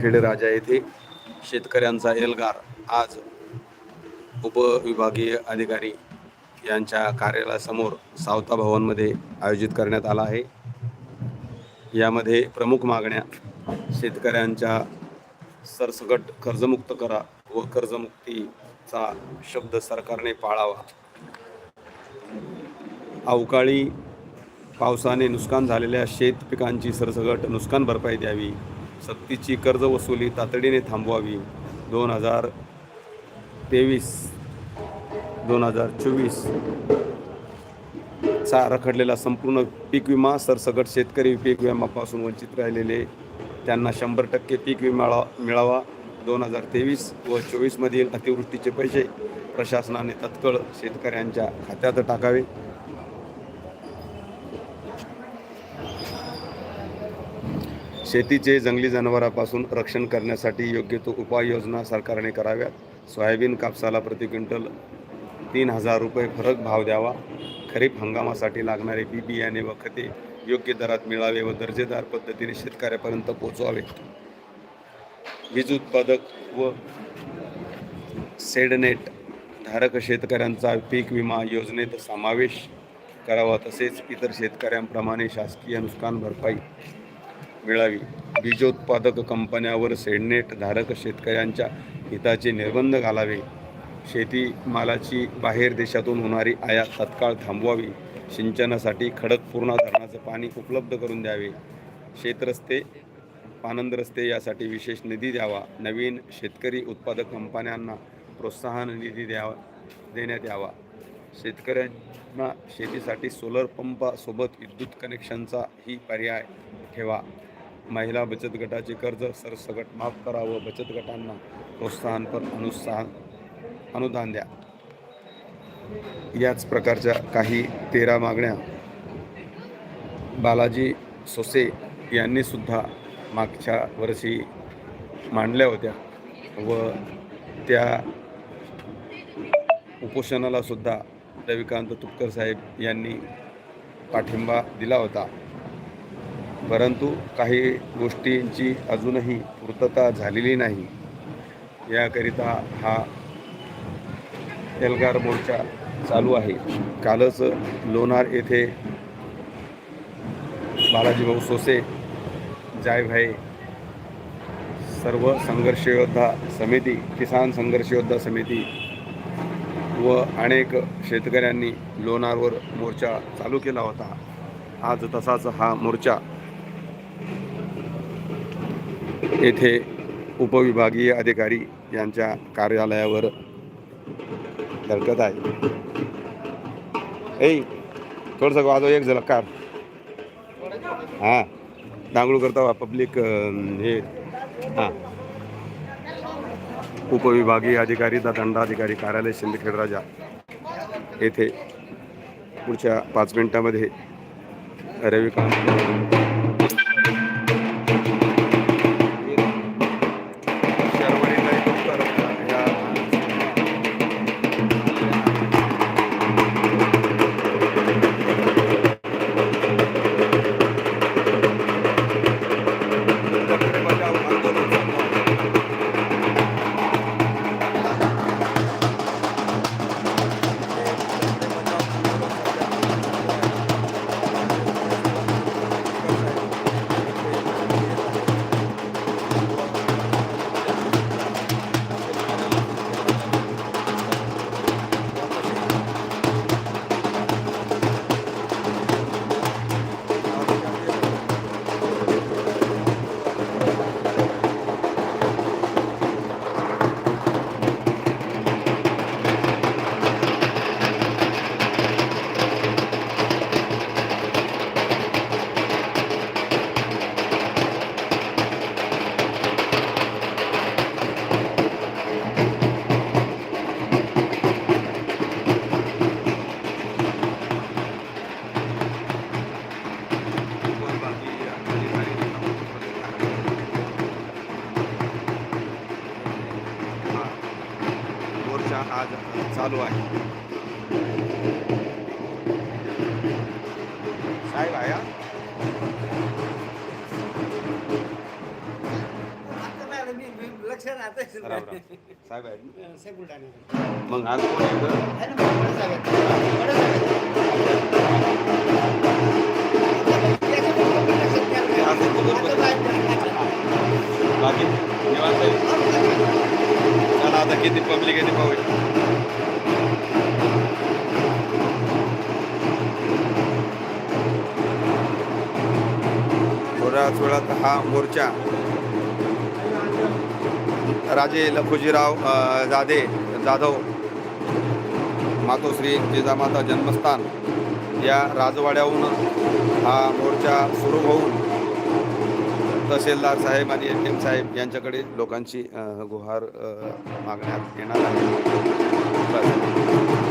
खेडेराजा येथे शेतकऱ्यांचा एल्गार आज उपविभागीय अधिकारी यांच्या कार्यालयासमोर सावता भवनमध्ये आयोजित करण्यात आला आहे. यामध्ये प्रमुख मागण्या शेतकऱ्यांच्या सरसकट कर्जमुक्त करा व कर्जमुक्तीचा शब्द सरकारने पाळावा. अवकाळी पावसाने नुकसान झालेल्या शेत पिकांची सरसकट नुकसान भरपाई द्यावी. सक्तीची कर्ज वसुली तातडीने थांबवावी. दोन हजार तेवीस दोन हजार चोवीस चा रखडलेला संपूर्ण पीक विमा सरसगट शेतकरी पीक विम्यापासून वंचित राहिलेले त्यांना शंभर टक्के पीक विमा मिळावा दोन हजार तेवीस व चोवीसमधील अतिवृष्टीचे पैसे प्रशासनाने तत्काळ शेतकऱ्यांच्या खात्यात टाकावे. शेतीचे जंगली जनावरांपासून रक्षण करण्यासाठी योग्य तो उपाययोजना सरकारने कराव्यात. सोयाबीन कापसाला प्रति क्विंटल तीन हजार रुपये फरक भाव द्यावा. खरीप हंगामासाठी लागणारे बी बियाणे व खते योग्य दरात मिळावे व दर्जेदार पद्धतीने शेतकऱ्यापर्यंत पोहोचवावे. वीज उत्पादक व सेडनेट धारक शेतकऱ्यांचा पीक विमा योजनेत समावेश करावा तसेच इतर शेतकऱ्यांप्रमाणे शासकीय नुकसान भरपाई मिळावी. बीजोत्पादक कंपन्यावर सेडनेट धारक शेतकऱ्यांच्या हिताचे निर्बंध घालावे. शेतीमालाची बाहेर देशातून होणारी आयात तत्काळ थांबवावी. सिंचनासाठी खडकपूर्णा धरणाचं पाणी उपलब्ध करून द्यावे. शेतरस्ते पानंद रस्ते यासाठी विशेष निधी द्यावा. नवीन शेतकरी उत्पादक कंपन्यांना प्रोत्साहन निधी द्यावा देण्यात यावा. शेतकऱ्यांना शेतीसाठी सोलर पंपासोबत विद्युत कनेक्शनचा ही पर्याय ठेवा. महिला बचत गटाचे कर्ज सरसकट माफ करा व बचत गटांना प्रोत्साहनपर अनुत्साहन अनुदान द्या. याच प्रकारच्या काही तेरा मागण्या बालाजी सोसे यांनी सुद्धा मागच्या वर्षी मांडल्या होत्या व त्या उपोषणालासुद्धा रविकांत तुपकर साहेब यांनी पाठिंबा दिला होता. परंतु काही गोष्टींची अजूनही पूर्तता झालेली नाही. याकरिता हा एल्गार मोर्चा चालू आहे. कालच लोणार येथे बालाजीभाऊ सोसे जायभाई सर्व संघर्ष योद्धा समिती किसान संघर्ष योद्धा समिती व अनेक शेतकऱ्यांनी लोणारवर मोर्चा चालू केला होता. आज तसाच हा मोर्चा येथे उपविभागीय अधिकारी यांच्या कार्यालयावर धडकत आहे. ऐ थोडंसं वाजव एक झाला कार हां दांगडू करता पब्लिक हे. हां. उपविभागीय अधिकारी दा दंडाधिकारी कार्यालय शिंदखेड राजा. येथे पुढच्या पाच मिनिटामध्ये रविकांत चालू आहे साहेब आया साहेब ना? साहेब बुलढाणा मग आज कोण आहे? आहे. बाकी निवांत आहे किती पब्लिक आहे ते पाहूया थोड्याच वेळात हा मोर्चा. राजे लखुजीराव जाधे जाधव मातोश्री जिजामाता जन्मस्थान या राजवाड्याहून हा मोर्चा सुरू होऊन तहसीलदार साहेब आणि एम एम साहेब यांच्याकडे लोकांची गुहार मागण्यात येणार आहे.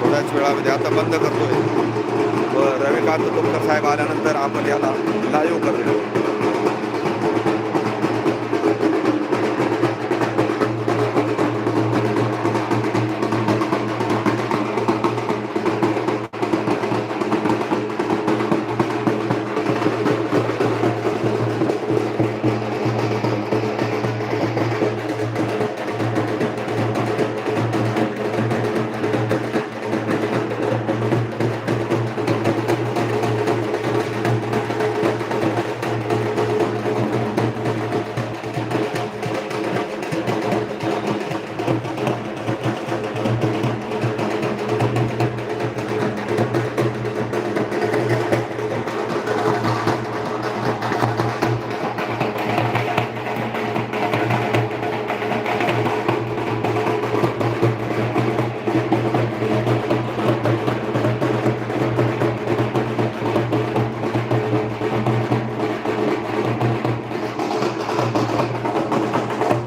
थोड्याच वेळामध्ये आता बंद करतोय. व रविकांत तोपकर साहेब आल्यानंतर आपण याला लाईव्ह करूया